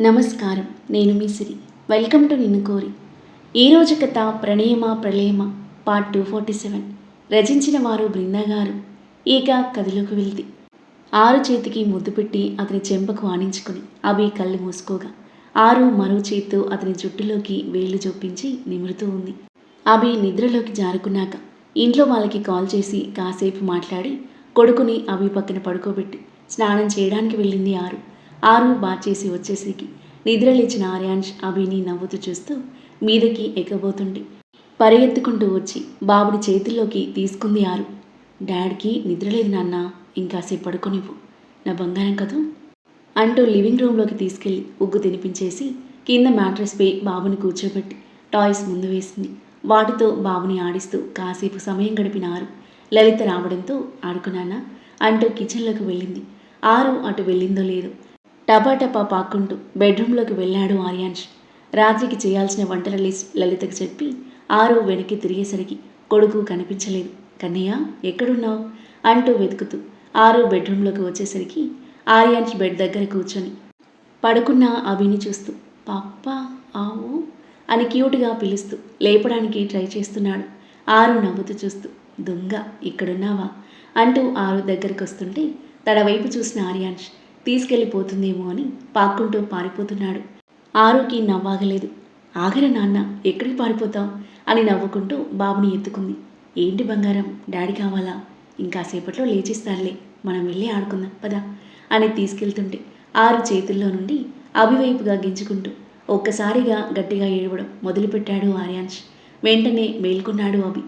నమస్కారం. నేను మీ సిరి. Welcome to నిన్ను కోరి. ఈరోజు కథ ప్రణయమ ప్రళయమ? Part two forty seven. రచించిన వారు బృందా గారు. ఇక కథలోకి వెళ్తే. ఆరు చేతికి ముద్దు పెట్టి అతని చెంపకు ఆనించుకుని అవి కళ్ళు మూసుకోగా. ఆరు మరో చేత్తో అతని జుట్టులోకి వేళ్ళు చొప్పించి నిమురుతూ ఉంది. అవి నిద్రలోకి జారుకున్నాక ఇంట్లో వాళ్ళకి కాల్ చేసి కాసేపు మాట్లాడి కొడుకుని అవి పక్కన పడుకోబెట్టి స్నానం చేయడానికి వెళ్ళింది ఆరు. ఆరు బాచేసి చేసి వచ్చేసరికి నిద్రలేచిన ఆర్యాంష్ అభిని నవ్వుతూ చూస్తూ మీదకి ఎక్కబోతుండి పరిగెత్తుకుంటూ వచ్చి బాబుని చేతుల్లోకి తీసుకుంది ఆరు. డాడీకి నిద్రలేదు నాన్న ఇంకాసేపు పడుకోనివ్వు. నా బంగారం కదూ? అంటూ లివింగ్ రూమ్లోకి తీసుకెళ్ళి ఉగ్గు తినిపించేసి కింద మ్యాట్రెస్పై బాబుని కూర్చోబెట్టి టాయ్స్ ముందు వేసింది. వాటితో బాబుని ఆడిస్తూ కాసేపు సమయం గడిపిన ఆరు లలిత రావడంతో ఆడుకున్నానా అంటూ కిచెన్లోకి వెళ్ళింది. ఆరు అటు వెళ్ళిందో లేదో టపాటపా పాక్కుంటూ బెడ్రూమ్లోకి వెళ్ళాడు ఆర్యాన్ష్ రాత్రికి చేయాల్సిన వంటల లిస్ట్ లలితకు చెప్పి ఆరు వెనక్కి తిరిగేసరికి కొడుకు కనిపించలేదు. కన్నయ్య ఎక్కడున్నావు? అంటూ వెతుకుతూ ఆరు బెడ్రూమ్లోకి వచ్చేసరికి ఆర్యాన్ష్ బెడ్ దగ్గర కూర్చొని పడుకున్న అవిని చూస్తూ పాప్ప ఆవు? అని క్యూట్గా పిలుస్తూ లేపడానికి ట్రై చేస్తున్నాడు. ఆరు నవ్వుతూ చూస్తూ దొంగ ఇక్కడున్నావా? అంటూ ఆరు దగ్గరికి వస్తుంటే తన వైపు చూసిన ఆర్యాన్ష్ తీసుకెళ్ళిపోతుందేమో అని పాక్కుంటూ పారిపోతున్నాడు. ఆరుకి నవ్వాగలేదు. ఆగర నాన్న ఎక్కడికి పారిపోతావు? అని నవ్వుకుంటూ బాబుని ఎత్తుకుంది. ఏంటి బంగారం డాడీ కావాలా? ఇంకాసేపట్లో లేచిస్తానులే మనం వెళ్ళి ఆడుకుందాం పదా అని తీసుకెళ్తుంటే ఆరు చేతుల్లో నుండి అభివైపుగా గింజుకుంటూ ఒక్కసారిగా గట్టిగా ఏడవడం మొదలుపెట్టాడు ఆర్యాంష్ వెంటనే మేల్కొన్నాడు అభి.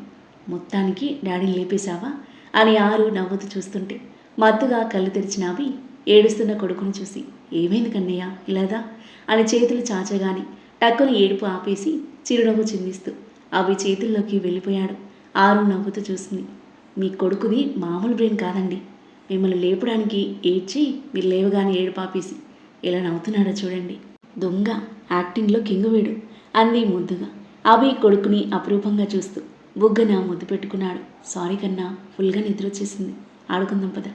మొత్తానికి డాడీని లేపేశావా? అని ఆరు నవ్వుతూ చూస్తుంటే మత్తుగా కళ్ళు తెరిచిన అభి ఏడుస్తున్న కొడుకును చూసి ఏమైంది కన్నయ్య? ఇలాదా అని చేతులు చాచగాని టక్కుని ఏడుపు ఆపేసి చిరునవ్వు చిందిస్తూ అవి చేతుల్లోకి వెళ్ళిపోయాడు. ఆరు నవ్వుతూ చూసింది మీ కొడుకుది మామూలు బ్రెయిన్ కాదండి. మిమ్మల్ని లేపడానికి ఏడ్చి మీరు లేవగానే ఏడుపు ఆపేసి ఇలా నవ్వుతున్నాడో చూడండి. దొంగ యాక్టింగ్లో కింగు వీడు అంది ముద్దుగా. అభి కొడుకుని అపురూపంగా చూస్తూ బుగ్గన ముద్దు పెట్టుకున్నాడు. సారీ కన్నా ఫుల్గా నిద్ర వచ్చేసింది ఆడుకుందాం పద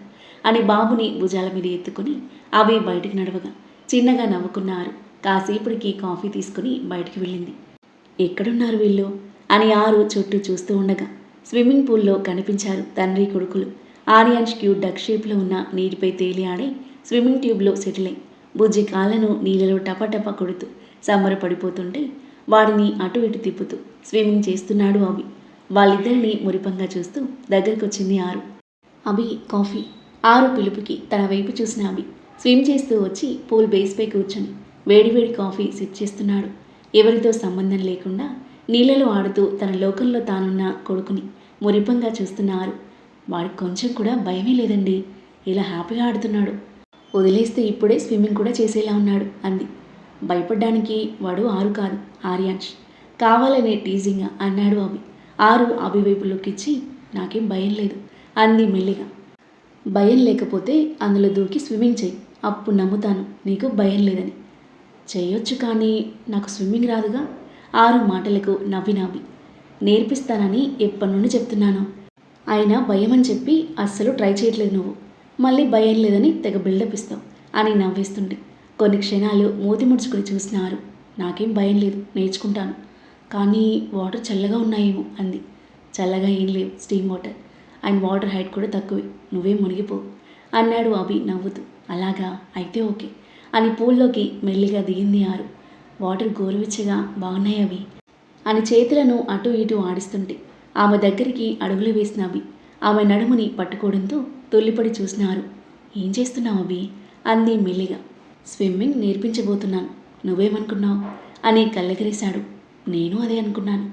అని బాబుని భుజాల మీద ఎత్తుకుని అవి బయటికి నడవగా చిన్నగా నవ్వుకున్నారు. కాసేపటికి కాఫీ తీసుకుని బయటికి వెళ్ళింది. ఎక్కడున్నారు వీళ్ళు? అని ఆరు చుట్టూ చూస్తూ ఉండగా స్విమ్మింగ్ పూల్లో కనిపించారు తండ్రి కొడుకులు. ఆర్యాన్ష్ డక్ షేప్లో ఉన్న నీటిపై తేలి ఆడి స్విమ్మింగ్ ట్యూబ్లో సెటిల్ అయి బుజ్జి కాళ్ళను నీళ్ళలో టపటప కొడుతూ సంబరపడిపోతుంటే వాడిని అటు ఇటు తిప్పుతూ స్విమ్మింగ్ చేస్తున్నాడు అవి వాళ్ళిద్దరిని మురిపంగా చూస్తూ దగ్గరికి వచ్చింది ఆరు. అభి కాఫీ. ఆరు పిలుపుకి తన వైపు చూసిన అభి స్విమ్ చేస్తూ వచ్చి పూల్ బేస్పై కూర్చొని వేడివేడి కాఫీ సిప్ చేస్తున్నాడు. ఎవరితో సంబంధం లేకుండా నీళ్ళలో ఆడుతూ తన లోకంలో తానున్న కొడుకుని మురిపంగా చూస్తున్నారు వాడికి కొంచెం కూడా భయమే లేదండి. ఇలా హ్యాపీగా ఆడుతున్నాడు. వదిలేస్తే ఇప్పుడే స్విమ్మింగ్ కూడా చేసేలా ఉన్నాడు అంది. భయపడ్డానికి వాడు ఆరు కాదు ఆర్యాన్ష్ కావాలనే టీజింగ్గా అన్నాడు అభి. ఆరు అభి ఇచ్చి నాకేం భయం లేదు. అంది మెల్లిగా. భయం లేకపోతే అందులో దూకి స్విమ్మింగ్ చేయి. అప్పుడు నమ్ముతాను నీకు భయం లేదని. చేయొచ్చు కానీ నాకు స్విమ్మింగ్ రాదుగా? ఆరు మాటలకు నవ్వి నవ్వి. నేర్పిస్తానని ఎప్పటి నుండి చెప్తున్నాను? అయినా భయం అని చెప్పి అస్సలు ట్రై చేయట్లేదు నువ్వు. మళ్ళీ భయం లేదని తెగ బిల్డప్ ఇస్తావు అని నవ్వేస్తుండే కొన్ని క్షణాలు మూతి ముడుచుకుని చూసినారు. నాకేం భయం లేదు నేర్చుకుంటాను. కానీ వాటర్ చల్లగా ఉన్నాయేమో అంది. చల్లగా ఏం లేవు steam water. And water height కూడా తక్కువే. నువ్వే మునిగిపో. అన్నాడు అభి నవ్వుతూ. అలాగా? అయితే ఓకే. అని పూల్లోకి మెల్లిగా దిగింది ఆరు. వాటర్ గోరువెచ్చగా బాగున్నాయి అవి అని చేతులను అటు ఇటు ఆడిస్తుంటే ఆమె దగ్గరికి అడుగులు వేసిన అవి ఆమె నడుముని పట్టుకోవడంతో తొల్లిపడి చూసినారు ఏం చేస్తున్నావు అవి అంది మెల్లిగా. స్విమ్మింగ్ నేర్పించబోతున్నాను. నువ్వేమనుకున్నావు? అని కళ్ళెగరేశాడు. నేను అదే అనుకున్నాను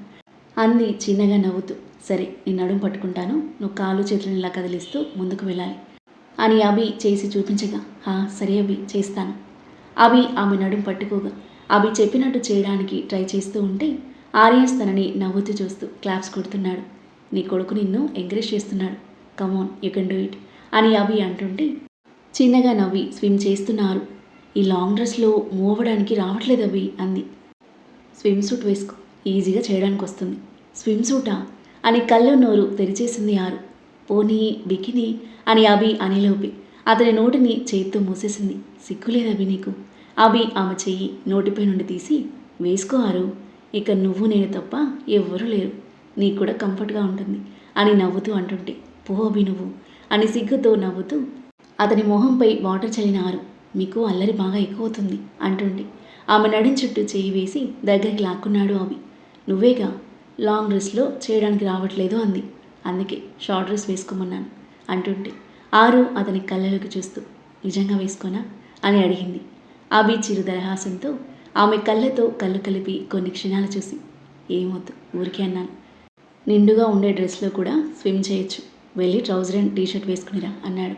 అంది చిన్నగా నవ్వుతూ. సరే నేను నడుము పట్టుకుంటాను. నువ్వు కాలు చేతులను ఇలా కదిలిస్తూ ముందుకు వెళ్ళాలి. అని అభి చేసి చూపించగా హా సరే అభి చేస్తాను. అభి ఆమె నడుము పట్టుకోగా అభి చెప్పినట్టు చేయడానికి ట్రై చేస్తూ ఉంటే ఆర్యస్ తనని నవ్వుతూ చూస్తూ క్లాప్స్ కొడుతున్నాడు. నీ కొడుకు నిన్ను ఎంకరేజ్ చేస్తున్నాడు. Come on you can do it అని అభి అంటుంటే చిన్నగా నవ్వి స్విమ్ చేస్తున్నారు. ఈ లాంగ్ డ్రెస్లో మూవ్ అవ్వడానికి రావట్లేదు అభి అంది. స్విమ్ సూట్ వేసుకో ఈజీగా చేయడానికి వస్తుంది స్విమ్ సూటా? అని కళ్ళు నోరు తెరిచేసింది ఆరు. పోనీ బికిని అని అభి అనిలోపి. అతని నోటిని చేత్తో మూసేసింది. సిగ్గులేదు అభి నీకు. అభి ఆమె చెయ్యి నోటిపై నుండి తీసి వేసుకో ఆరు. ఇక నువ్వు నేను తప్ప ఎవ్వరూ లేరు. నీకు కూడా కంఫర్ట్గా ఉంటుంది అని నవ్వుతూ అంటుంటే పో అభి నువ్వు అని సిగ్గుతో నవ్వుతూ అతని మొహంపై వాటర్ చల్లినారు మీకు అల్లరి బాగా ఎక్కువవుతుంది అంటుండే ఆమె నడిని చుట్టూ చేయి వేసి దగ్గరికి లాక్కున్నాడు అవి నువ్వేగా? లాంగ్ డ్రెస్లో చేయడానికి రావట్లేదు అంది. అందుకే షార్ట్ డ్రెస్ వేసుకోమన్నాను అంటుంటే. ఆరు అతని కళ్ళలోకి చూస్తూ నిజంగా వేసుకోనా? అని అడిగింది. అభి చిరు దరహాసంతో ఆమె కళ్ళతో కళ్ళు కలిపి కొన్ని క్షణాలు చూసి ఏమొద్దు ఊరికే అన్నాను. నిండుగా ఉండే డ్రెస్లో కూడా స్విమ్ చేయొచ్చు. వెళ్ళి ట్రౌజర్ అండ్ టీషర్ట్ వేసుకునిరా అన్నాడు.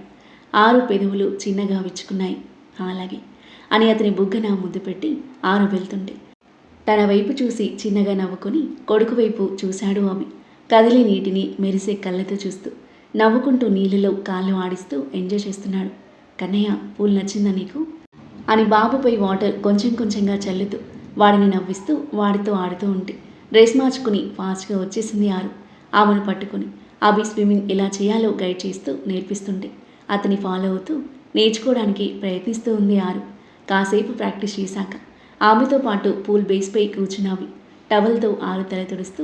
ఆరు పెదవులు చిన్నగా విచ్చుకున్నాయి. అలాగే అని అతని బుగ్గన ముద్దు పెట్టి ఆరు వెళ్తుంటే తన వైపు చూసి చిన్నగా నవ్వుకొని కొడుకు వైపు చూశాడు ఆమె. కదిలే నీటిని మెరిసే కళ్ళతో చూస్తూ నవ్వుకుంటూ నీళ్ళలో కాళ్ళు ఆడిస్తూ ఎంజాయ్ చేస్తున్నాడు. కన్నయ్య పూలు నచ్చిందా నీకు? అని బాబుపై వాటర్ కొంచెం కొంచెంగా చల్లుతూ వాడిని నవ్విస్తూ వాడితో ఆడుతూ ఉంటే డ్రెస్ మార్చుకుని ఫాస్ట్గా వచ్చేసింది ఆరు. ఆమెను పట్టుకుని అభి స్విమ్మింగ్ ఎలా చేయాలో గైడ్ చేస్తూ నేర్పిస్తుంటే అతని ఫాలో అవుతూ నేర్చుకోవడానికి ప్రయత్నిస్తూ ఉంది ఆరు. కాసేపు ప్రాక్టీస్ చేశాక ఆమెతో పాటు పూల్ బేస్పై కూర్చున్నావి. టవల్తో ఆరు తల తుడుస్తూ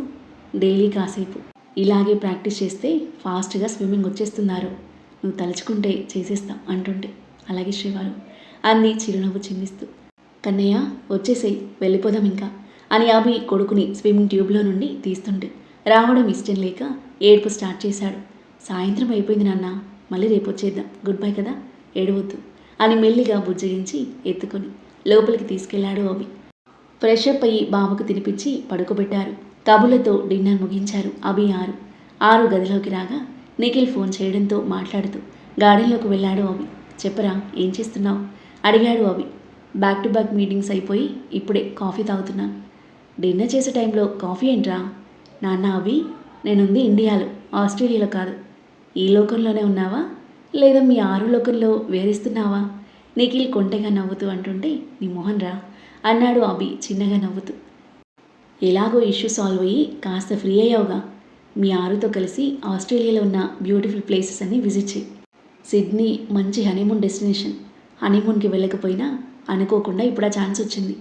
డైలీ కాసేపు. ఇలాగే ప్రాక్టీస్ చేస్తే ఫాస్ట్గా స్విమ్మింగ్ వచ్చేస్తున్నారు. నువ్వు తలుచుకుంటే చేసేస్తాం అంటుంటే. అలాగే శ్రీవారు. అంది చిరునవ్వు చిందిస్తూ కన్నయ్య వచ్చేసేయి వెళ్ళిపోదాం ఇంకా అని అభి కొడుకుని స్విమ్మింగ్ ట్యూబ్లో నుండి తీస్తుంటే రావడం ఇష్టం లేక ఏడుపు స్టార్ట్ చేశాడు. సాయంత్రం అయిపోయింది నాన్న మళ్ళీ రేపు వచ్చేద్దాం గుడ్ బై కదా ఏడవద్దు అని మెల్లిగా బుజ్జగించి ఎత్తుకొని లోపలికి తీసుకెళ్ళాడు అవి. ఫ్రెష్ అప్ అయ్యి బాబుకు తినిపించి పడుకోబెట్టారు. కబులతో డిన్నర్ ముగించారు అభి ఆరు. ఆరు గదిలోకి రాగా నిఖిల్ ఫోన్ చేయడంతో మాట్లాడుతూ గార్డెన్లోకి వెళ్ళాడు అవి చెప్పరా ఏం చేస్తున్నావు? అడిగాడు అవి బ్యాక్ టు బ్యాక్ మీటింగ్స్ అయిపోయి ఇప్పుడే కాఫీ తాగుతున్నాను డిన్నర్ చేసే టైంలో కాఫీ ఏంట్రా? నాన్న అవి నేనుంది ఇండియాలో ఆస్ట్రేలియాలో కాదు. ఈ లోకంలోనే ఉన్నావా? లేదా మీ ఆరు లోకంలో వేరిస్తున్నావా నిఖిల్ కొంటెగా నవ్వుతూ అంటుంటే నీ మోహన్ రా అన్నాడు అభి చిన్నగా నవ్వుతూ. ఎలాగో ఇష్యూ సాల్వ్ అయ్యి కాస్త ఫ్రీ అయ్యావుగా. మీ ఆరుతో కలిసి ఆస్ట్రేలియాలో ఉన్న బ్యూటిఫుల్ ప్లేసెస్ అన్ని విజిట్ చేయి సిడ్నీ మంచి హనీమూన్ డెస్టినేషన్. హనీమూన్కి వెళ్ళకపోయినా అనుకోకుండా ఇప్పుడు ఆ ఛాన్స్ వచ్చింది.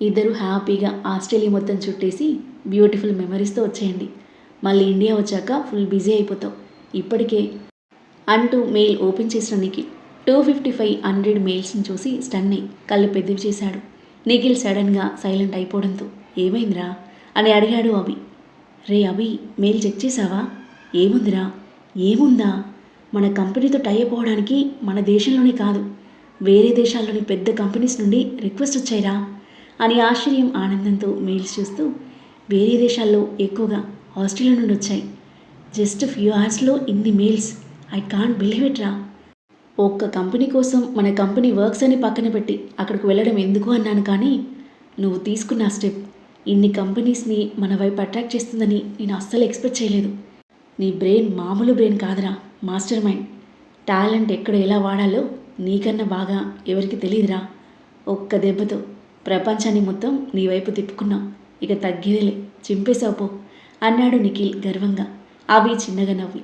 ఇద్దరు హ్యాపీగా ఆస్ట్రేలియా మొత్తం చుట్టేసి బ్యూటిఫుల్ మెమరీస్తో వచ్చేయండి. మళ్ళీ ఇండియా వచ్చాక ఫుల్ బిజీ అయిపోతావు. ఇప్పటికే అంటూ మెయిల్ ఓపెన్ చేసిన Nikhil. Two fifty five hundred మెయిల్స్ని చూసి స్టన్ అయి కళ్ళు పెద్దవి చేశాడు. నిఖిల్ సడన్గా సైలెంట్ అయిపోవడంతో ఏమైందిరా? అని అడిగాడు అభి. రే అభి మెయిల్ చెక్ చేసావా ఏముందిరా? ఏముందా? మన కంపెనీతో టై అయిపోవడానికి మన దేశంలోనే కాదు వేరే దేశాల్లోని పెద్ద కంపెనీస్ నుండి రిక్వెస్ట్ వచ్చాయిరా అని ఆశ్చర్యం ఆనందంతో మెయిల్స్ చూస్తూ వేరే దేశాల్లో ఎక్కువగా ఆస్ట్రేలియా నుండి వచ్చాయి. జస్ట్ ఫ్యూ అవర్స్లో ఇన్ని mails. I can't believe it రా. ఒక్క కంపెనీ కోసం మన కంపెనీ వర్క్స్ అని పక్కన పెట్టి అక్కడికి వెళ్ళడం ఎందుకు అన్నాను కానీ నువ్వు తీసుకున్న స్టెప్. ఇన్ని కంపెనీస్ని మన వైపు అట్రాక్ట్ చేస్తుందని నేను అస్సలు ఎక్స్పెక్ట్ చేయలేదు. నీ బ్రెయిన్ మామూలు బ్రెయిన్ కాదురా మాస్టర్ మైండ్. టాలెంట్ ఎక్కడ ఎలా వాడాలో నీకన్నా బాగా ఎవరికి తెలియదురా ఒక్క దెబ్బతో ప్రపంచాన్ని మొత్తం నీ వైపు తిప్పుకున్నావు ఇక తగ్గేదేలే చింపేశావు పో అన్నాడు నిఖిల్ గర్వంగా. అవి చిన్నగా నవ్వి.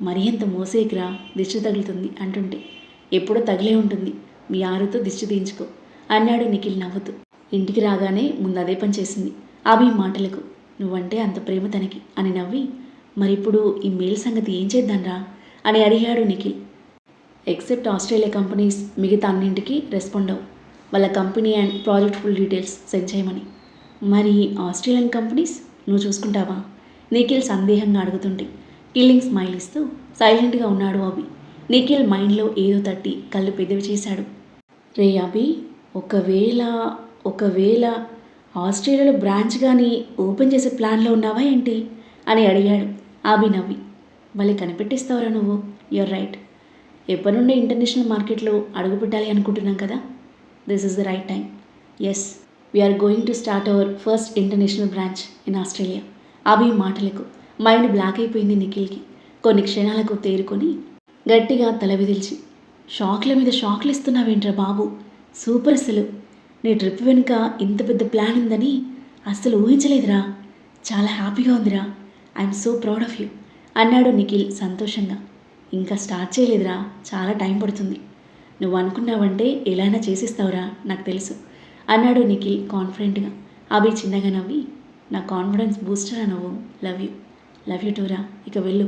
మరి ఎంత మోసేకిరా దిష్టి తగులుతుంది అంటుంటే. ఎప్పుడో తగిలే ఉంటుంది. మీ ఆరుతో దిష్టి తీయించుకో. అన్నాడు నిఖిల్ నవ్వుతూ. ఇంటికి రాగానే ముందు అదే పని చేసింది. అవి మాటలకు నువ్వంటే అంత ప్రేమ తనకి అని నవ్వి మరిప్పుడు ఈ మెయిల్ సంగతి ఏం చేద్దాంరా అని అడిగాడు నిఖిల్. ఎక్సెప్ట్ ఆస్ట్రేలియా కంపెనీస్ మిగతా అన్నింటికి రెస్పాండ్ అవ్వు వాళ్ళ company and project full details send చేయమని. మరి ఆస్ట్రేలియన్ కంపెనీస్ నువ్వు చూసుకుంటావా? నిఖిల్ సందేహంగా అడుగుతుంటే. కిల్లింగ్ స్మైల్ ఇస్తూ సైలెంట్గా ఉన్నాడు అభి. నిఖిల్ మైండ్లో ఏదో తట్టి కళ్ళు పెద్దవి చేశాడు. రే అభి ఒకవేళ ఒకవేళ ఆస్ట్రేలియాలో బ్రాంచ్ కానీ ఓపెన్ చేసే ప్లాన్లో ఉన్నావా ఏంటి? అని అడిగాడు. అభి నవ్వి. మళ్ళీ కనిపెట్టిస్తావురా నువ్వు. యువర్ రైట్ ఎప్పటి నుండి ఇంటర్నేషనల్ మార్కెట్లో అడుగుపెట్టాలి అనుకుంటున్నాం కదా? This is the right time as we're going to start our first international branch in Australia Abhi మాటలకు మైండ్ బ్లాక్ అయిపోయింది నిఖిల్కి. కొన్ని క్షణాలకు తేరుకొని గట్టిగా తల విదిల్చి షాక్ల మీద షాక్లు ఇస్తున్నావేంట్రా బాబు? సూపర్ అసలు. నీ ట్రిప్ వెనుక ఇంత పెద్ద ప్లాన్ ఉందని అస్సలు ఊహించలేదురా. చాలా హ్యాపీగా ఉందిరా. I'm so proud of you అన్నాడు నిఖిల్ సంతోషంగా. ఇంకా స్టార్ట్ చేయలేదురా. చాలా టైం పడుతుంది. నువ్వు అనుకున్నావంటే ఎలానా చేసిస్తావురా నాకు తెలుసు అన్నాడు నిఖిల్ కాన్ఫిడెంట్గా. అభి చిన్నగా నవ్వి నా కాన్ఫిడెన్స్ బూస్టర్ నువ్వు? Love you. లవ్ యూ టోరా? ఇక వెళ్ళు.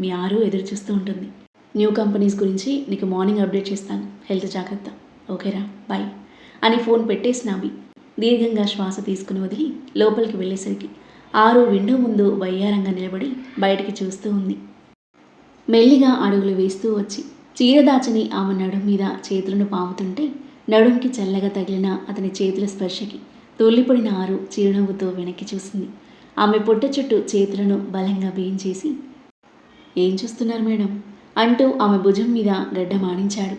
మీ ఆరు ఎదురు చూస్తూ ఉంటుంది. న్యూ కంపెనీస్ గురించి నీకు మార్నింగ్ అప్డేట్ చేస్తాను. హెల్త్ జాగ్రత్త. ఓకేరా? బాయ్ అని ఫోన్ పెట్టేసిన అవి దీర్ఘంగా శ్వాస తీసుకుని వదిలి లోపలికి వెళ్ళేసరికి ఆరు విండో ముందు వయ్యారంగా నిలబడి బయటికి చూస్తూ ఉంది. మెల్లిగా అడుగులు వేస్తూ వచ్చి చీరదాచని ఆమె నడుం మీద చేతులను పాముతుంటే నడుంకి చల్లగా తగిలిన అతని చేతుల స్పర్శకి తొల్లిపడిన ఆరు చిరునవ్వుతో వెనక్కి చూసింది. ఆమె పొట్ట చుట్టూ చేతులను బలంగా వేయించేసి ఏం చూస్తున్నారు మేడం? అంటూ ఆమె భుజం మీద గడ్డ మాడించాడు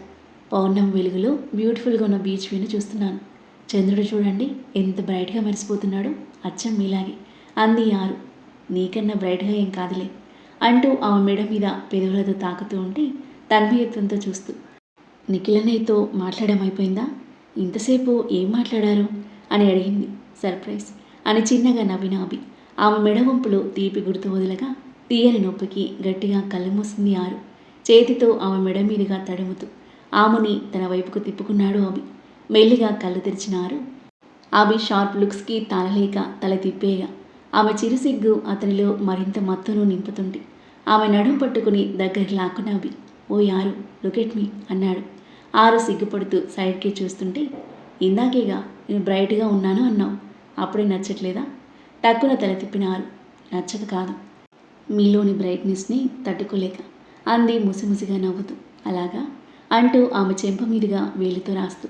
పౌర్ణమి వెలుగులో బ్యూటిఫుల్గా ఉన్న బీచ్ వ్యూను చూస్తున్నాను. చంద్రుడు చూడండి ఎంత బ్రైట్గా మెరిసిపోతున్నాడు. అచ్చం మీలాగే. అంది ఆరు. నీకన్నా బ్రైట్గా ఏం కాదులే అంటూ ఆమె మెడ మీద పెదవులతో తాకుతూ ఉంటే తన్మయత్వంతో చూస్తూ నిఖిలనయ్యతో మాట్లాడడం అయిపోయిందా? ఇంతసేపు ఏం మాట్లాడారు? అని అడిగింది. సర్ప్రైజ్ అని చిన్నగా నవ్విన అభి. ఆమె మెడవంపులో తీపి గుర్తు వదలగా తీయని నొప్పికి గట్టిగా కళ్ళు మూసింది ఆరు. చేతితో ఆమె మెడ మీదుగా తడుముతూ ఆమెని తన వైపుకు తిప్పుకున్నాడు అభి. మెల్లిగా కళ్ళు తెరిచినారు అభి షార్ప్ లుక్స్కి తాళలేక తల తిప్పేగా ఆమె చిరుసిగ్గు అతనిలో మరింత మత్తును నింపుతుంది. ఆమె నడుం పట్టుకుని దగ్గరికి లాక్కున్న అభి ఓ యారు లుకెట్ మీ అన్నాడు. ఆరు సిగ్గుపడుతూ సైడ్కి చూస్తుంటే ఇందాకేగా నేను బ్రైట్గా ఉన్నాను అన్నావు. అప్పుడే నచ్చట్లేదా? టక్కున తల తిప్పినారు. నచ్చక కాదు. మీలోని బ్రైట్నెస్ని తట్టుకోలేక అంది ముసిముసిగా నవ్వుతూ. అలాగా? అంటూ ఆమె చెంప మీదుగా వేలితో రాస్తూ.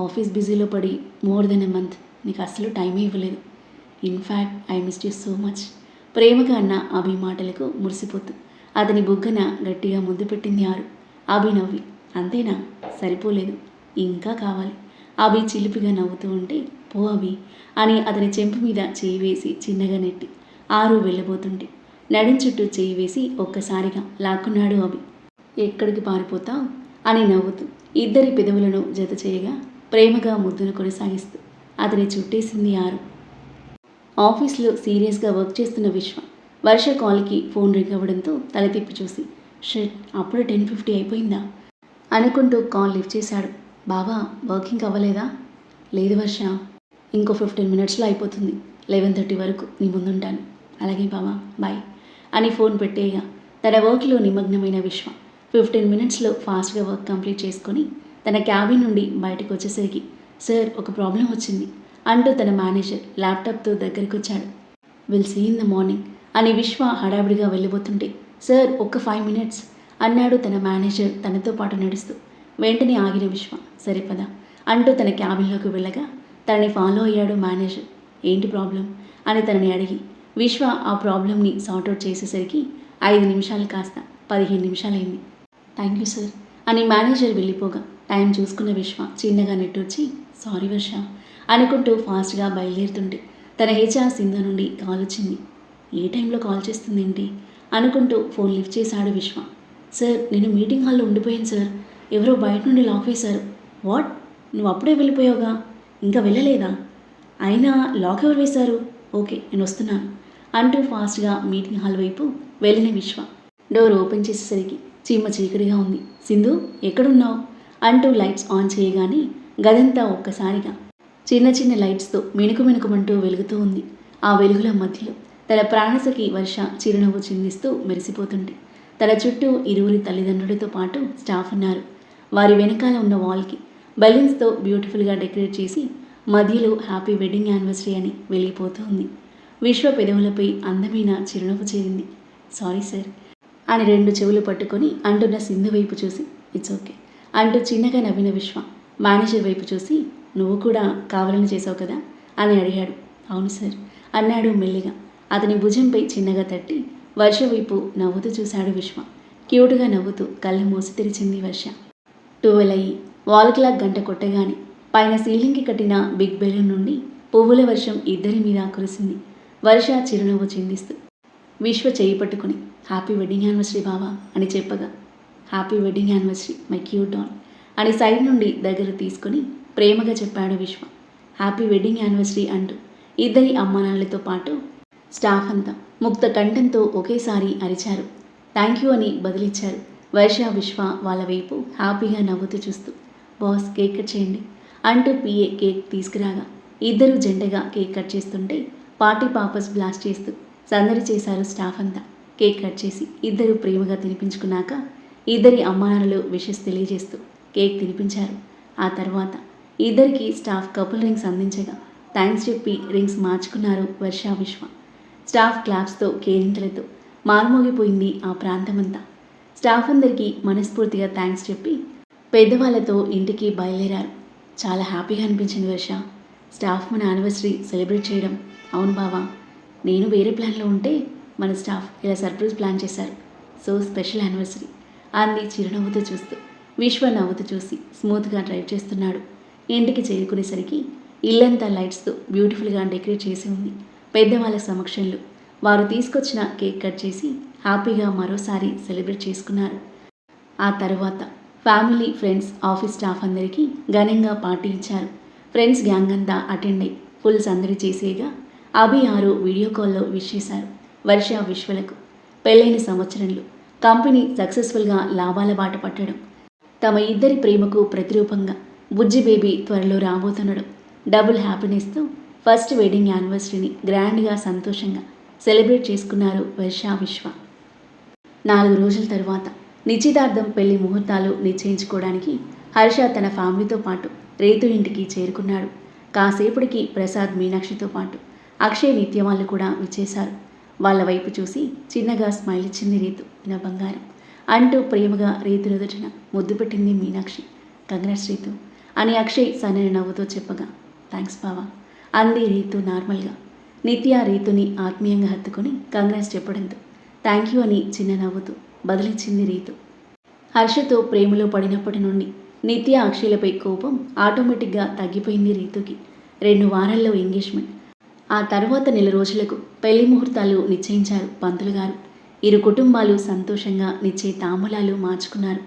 ఆఫీస్ బిజీలో పడి మోర్ దెన్ ఎ మంత్ నీకు అసలు టైమే ఇవ్వలేదు. In fact I miss you so much. ప్రేమగా అన్న అభి మాటలకు మురిసిపోతూ. అతని బుగ్గన గట్టిగా ముద్దు పెట్టింది ఆరు. అభి నవ్వి అంతేనా? సరిపోలేదు. ఇంకా కావాలి. అభి చిలిపిగా నవ్వుతూ ఉంటే పో అభి అని అతని చెంపు మీద చేయి వేసి చిన్నగా నెట్టి ఆరు వెళ్ళబోతుంటే నడుం చుట్టూ చేయి వేసి ఒక్కసారిగా లాక్కున్నాడు అభి ఎక్కడికి పారిపోతావు? అని నవ్వుతూ ఇద్దరి పెదవులను జత చేయగా ప్రేమగా ముద్దును కొనసాగిస్తూ అతని చుట్టేసింది ఆరు. ఆఫీస్లో సీరియస్గా వర్క్ చేస్తున్న విశ్వ వర్ష కాల్కి ఫోన్ రింగ్ అవ్వడంతో తల తిప్పి చూసి షెట్ అప్పుడు టెన్ ఫిఫ్టీ అయిపోయిందా? అనుకుంటూ కాల్ లిఫ్ట్ చేశాడు. బావా వర్కింగ్ అవ్వలేదా? లేదు వర్ష ఇంకో ఫిఫ్టీన్ మినిట్స్లో అయిపోతుంది. లెవెన్ థర్టీ వరకు నీ ముందుంటాను. అలాగే బావా బాయ్. అని ఫోన్ పెట్టేయగా తన వర్క్లో నిమగ్నమైన విశ్వ ఫిఫ్టీన్ మినిట్స్లో ఫాస్ట్గా వర్క్ కంప్లీట్ చేసుకొని తన క్యాబిన్ నుండి బయటకు వచ్చేసరికి సార్ ఒక ప్రాబ్లం వచ్చింది అంటూ తన మేనేజర్ ల్యాప్టాప్తో దగ్గరికి వచ్చాడు will see in the morning అని విశ్వ హడావిడిగా వెళ్ళిపోతుంటే సార్ ఒక్క ఫైవ్ మినిట్స్ అన్నాడు తన మేనేజర్ తనతో పాటు నడుస్తూ. వెంటనే ఆగిన విశ్వ సరే పద. అంటూ తన క్యాబిన్లోకి వెళ్ళగా తనని ఫాలో అయ్యాడు మేనేజర్. ఏంటి ప్రాబ్లం? అని తనని అడిగి విశ్వ ఆ ప్రాబ్లమ్ని సార్ట్అవుట్ చేసేసరికి ఐదు నిమిషాలు కాస్త పదిహేను నిమిషాలైంది. థ్యాంక్ యూ సార్ అని మేనేజర్ వెళ్ళిపోగా టైం చూసుకున్న విశ్వ చిన్నగా నెట్టొచ్చి సారీ వర్ష అనుకుంటూ ఫాస్ట్గా బయలుదేరుతుంటే తన హెచ్ఆర్ సింధు నుండి కాల్ వచ్చింది. ఏ టైంలో కాల్ చేస్తుంది ఏంటి అనుకుంటూ ఫోన్ లిఫ్ట్ చేశాడు విశ్వ. సార్ నేను మీటింగ్ హాల్లో ఉండిపోయాను సార్. ఎవరో బయట నుండి లాక్ వేశారు. వాట్? నువ్వు అప్పుడే వెళ్ళిపోయావుగా? ఇంకా వెళ్ళలేదా? అయినా లాక్ ఎవరు వేశారు? ఓకే నేను వస్తున్నాను అంటూ ఫాస్ట్గా మీటింగ్ హాల్ వైపు వెళ్ళిన విశ్వ. డోర్ ఓపెన్ చేసేసరికి చీమ చీకటిగా ఉంది. సింధు ఎక్కడున్నావు? అంటూ లైట్స్ ఆన్ చేయగానే గదంతా ఒక్కసారిగా చిన్న చిన్న లైట్స్తో మిణుకు మిణుకుమంటూ వెలుగుతూ ఉంది. ఆ వెలుగుల మధ్యలో తన ప్రాణసకి వర్ష చిరునవ్వు చిందిస్తూ మెరిసిపోతుంది తన చుట్టూ ఇరువురి తల్లిదండ్రులతో పాటు స్టాఫ్ ఉన్నారు. వారి వెనకాల ఉన్న వాల్కి బెలూన్స్తో బ్యూటిఫుల్గా డెకరేట్ చేసి మధ్యలో హ్యాపీ వెడ్డింగ్ యానివర్సరీ అని వెళ్ళిపోతూ ఉంది విశ్వ పెదవులపై అందమైన చిరునవ్వు చేరింది. సారీ సార్ అని రెండు చెవులు పట్టుకొని అంటున్న సింధు వైపు చూసి ఇట్స్ ఓకే అంటూ చిన్నగా నవ్విన విశ్వ మేనేజర్ వైపు చూసి నువ్వు కూడా కావాలని చేసావు కదా అని అడిగాడు. అవును సార్ అన్నాడు మెల్లిగా. అతని భుజంపై చిన్నగా తట్టి వర్ష వైపు నవ్వుతూ చూశాడు విశ్వ. క్యూట్గా నవ్వుతూ కళ్ళు మూసి తెరిచింది వర్ష. టువెల్ అయ్యి వాల్ క్లాక్ గంట కొట్టగానే పైన సీలింగ్కి కట్టిన బిగ్ బెలూన్ నుండి పువ్వుల వర్షం ఇద్దరి మీద కురిసింది. వర్ష చిరునవ్వు చిందిస్తూ విశ్వ చేయి పట్టుకుని హ్యాపీ వెడ్డింగ్ యానివర్సరీ బావా అని చెప్పగా. Happy wedding anniversary my cute don అని సైడ్ నుండి దగ్గర తీసుకొని ప్రేమగా చెప్పాడు విశ్వ. హ్యాపీ వెడ్డింగ్ యానివర్సరీ అంటూ ఇద్దరి అమ్మానాన్నలతో పాటు స్టాఫ్ అంతా ముక్త కంఠంతో ఒకేసారి అరిచారు. థ్యాంక్ యూ అని బదిలిచ్చారు. వర్ష విశ్వ వాళ్ళ వైపు హ్యాపీగా నవ్వుతూ చూస్తూ బాస్ కేక్ కట్ చేయండి అంటూ పిఏ కేక్ తీసుకురాగా. ఇద్దరు జంటగా కేక్ కట్ చేస్తుంటే పార్టీ పాపస్ బ్లాస్ట్ చేస్తూ సందడి చేశారు స్టాఫ్ అంతా. కేక్ కట్ చేసి ఇద్దరు ప్రేమగా తినిపించుకున్నాక ఇద్దరి అమ్మానాన్నలు విషెస్ తెలియజేస్తూ కేక్ తినిపించారు. ఆ తర్వాత ఇద్దరికి స్టాఫ్ కపుల్ రింగ్స్ అందించగా థ్యాంక్స్ చెప్పి రింగ్స్ మార్చుకున్నారు వర్ష విశ్వ. స్టాఫ్ క్లాప్స్తో కేరింతలతో మార్మోగిపోయింది ఆ ప్రాంతమంతా. స్టాఫ్ అందరికీ మనస్ఫూర్తిగా థ్యాంక్స్ చెప్పి పెద్దవాళ్ళతో ఇంటికి బయలుదేరారు. చాలా హ్యాపీగా అనిపించింది వర్ష. స్టాఫ్ మన యానివర్సరీ సెలబ్రేట్ చేయడం. అవును బావా నేను వేరే ప్లాన్లో ఉంటే మన స్టాఫ్ ఇలా సర్ప్రైజ్ ప్లాన్ చేశారు. So special anniversary. అంది చిరునవ్వుతో చూస్తూ. విశ్వ నవ్వుతూ చూసి స్మూత్గా డ్రైవ్ చేస్తున్నాడు. ఇంటికి చేరుకునేసరికి ఇల్లంతా లైట్స్తో బ్యూటిఫుల్గా డెకరేట్ చేసి ఉంది. పెద్దవాళ్ళ సమక్షంలో వారు తీసుకొచ్చిన కేక్ కట్ చేసి హ్యాపీగా మరోసారి సెలబ్రేట్ చేసుకున్నారు. ఆ తర్వాత ఫ్యామిలీ ఫ్రెండ్స్ ఆఫీస్ స్టాఫ్ అందరికీ ఘనంగా పార్టీ ఇచ్చారు. ఫ్రెండ్స్ గ్యాంగ్ అంతా అటెండ్ అయ్యి ఫుల్ సందడి చేసేగా అభి ఆరు వీడియో కాల్లో విష్ చేశారు వర్ష విశ్వలకు పెళ్ళైన సంవత్సరంలో కంపెనీ సక్సెస్ఫుల్గా లాభాల బాట పట్టడం తమ ఇద్దరి ప్రేమకు ప్రతిరూపంగా బుజ్జి బేబీ త్వరలో రాబోతుండడం డబుల్ హ్యాపీనెస్తో ఫస్ట్ వెడ్డింగ్ యానివర్సరీని గ్రాండ్గా సంతోషంగా సెలబ్రేట్ చేసుకున్నారు వర్ష విశ్వ. నాలుగు రోజుల తర్వాత నిశ్చితార్థం పెళ్ళి ముహూర్తాలు నిశ్చయించుకోవడానికి హర్ష తన ఫ్యామిలీతో పాటు రేతు ఇంటికి చేరుకున్నాడు. కాసేపటికి ప్రసాద్ మీనాక్షితో పాటు అక్షయ్ నిత్య వాళ్ళు కూడా విచ్చేశారు. వాళ్ళ వైపు చూసి చిన్నగా స్మైల్ ఇచ్చింది రీతు నా బంగారం అంటూ ప్రేమగా రీతు నుదుటిన ముద్దు పెట్టింది మీనాక్షి. కంగ్రాట్స్ రీతు అని అక్షయ్ సన్నని నవ్వుతో చెప్పగా థ్యాంక్స్ బావా అంది రీతు నార్మల్గా. నిత్య రీతుని ఆత్మీయంగా హత్తుకుని కంగ్రాట్స్ చెప్పడంతో థ్యాంక్ యూ అని చిన్న నవ్వుతూ బదిలిచ్చింది రీతు. హర్షతో ప్రేమలో పడినప్పటి నుండి నిత్య అక్షయలపై కోపం ఆటోమేటిక్గా తగ్గిపోయింది రీతుకి. రెండు వారాల్లో ఎంగేజ్మెంట్. ఆ తర్వాత నెల రోజులకు పెళ్ళి ముహూర్తాలు నిశ్చయించారు పంతులు గారు. ఇరు కుటుంబాలు సంతోషంగా నిచ్చే తాంబూలాలు మార్చుకున్నారు.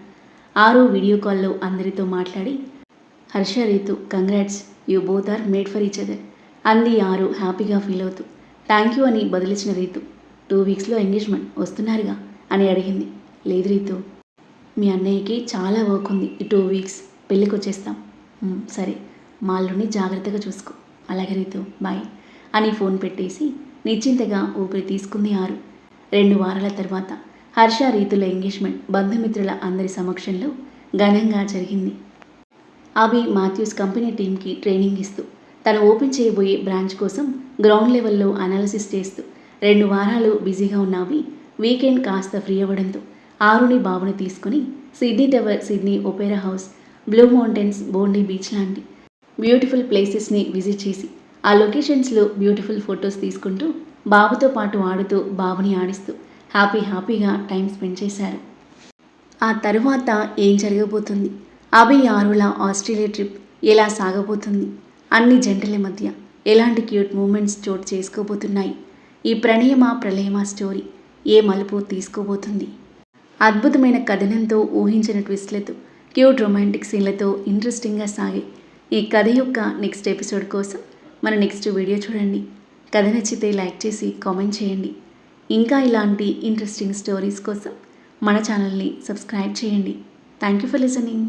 ఆరో వీడియో కాల్లో అందరితో మాట్లాడి Harsha Ritu congrats. You both are made for each other. అంది ఆరు హ్యాపీగా ఫీల్ అవుతూ. థ్యాంక్ యూ అని బదిలిచిన రీతు. టూ వీక్స్లో ఎంగేజ్మెంట్ వస్తున్నారుగా అని అడిగింది. లేదు రీతు మీ అన్నయ్యకి చాలా వర్క్ ఉంది. ఈ టూ వీక్స్ పెళ్ళికి వచ్చేస్తాం. సరే మాల్లోని జాగ్రత్తగా చూసుకో. అలాగే రీతు బాయ్ అని ఫోన్ పెట్టేసి నిశ్చింతగా ఊపిరి తీసుకుంది ఆరు. రెండు వారాల తర్వాత హర్ష రీతుల ఎంగేజ్మెంట్ బంధుమిత్రుల అందరి సమక్షంలో ఘనంగా జరిగింది. అభి మాథ్యూస్ కంపెనీ టీంకి ట్రైనింగ్ ఇస్తూ తను ఓపెన్ చేయబోయే బ్రాంచ్ కోసం గ్రౌండ్ లెవెల్లో అనాలిసిస్ చేస్తూ రెండు వారాలు బిజీగా ఉన్నావి. వీకెండ్ కాస్త ఫ్రీ అవ్వడంతో ఆరుని బాబుని తీసుకుని Sydney Tower Sydney Opera House Blue Mountains Bondi Beach లాంటి బ్యూటిఫుల్ ప్లేసెస్ని విజిట్ చేసి ఆ లొకేషన్స్లో బ్యూటిఫుల్ ఫొటోస్ తీసుకుంటూ బాబుతో పాటు ఆడుతూ బాబుని ఆడిస్తూ హ్యాపీ హ్యాపీగా టైం స్పెండ్ చేశారు. ఆ తరువాత ఏం జరగబోతుంది? అభి ఆరుల ఆస్ట్రేలియా ట్రిప్ ఎలా సాగబోతుంది? అన్ని జంటల మధ్య ఎలాంటి క్యూట్ మూమెంట్స్ చోటు చేసుకోబోతున్నాయి? ఈ ప్రణయమ ప్రళయమ స్టోరీ? ఏ మలుపు తీసుకోబోతుంది? అద్భుతమైన కథనంతో ఊహించిన ట్విస్ట్లతో క్యూట్ రొమాంటిక్ సీన్లతో ఇంట్రెస్టింగ్గా సాగే ఈ కథ యొక్క నెక్స్ట్ ఎపిసోడ్ కోసం మన నెక్స్ట్ వీడియో చూడండి. కథ నచ్చితే లైక్ చేసి కామెంట్ చేయండి. ఇంకా ఇలాంటి ఇంట్రెస్టింగ్ స్టోరీస్ కోసం మన ఛానల్ని సబ్స్క్రైబ్ చేయండి. Thank you for listening.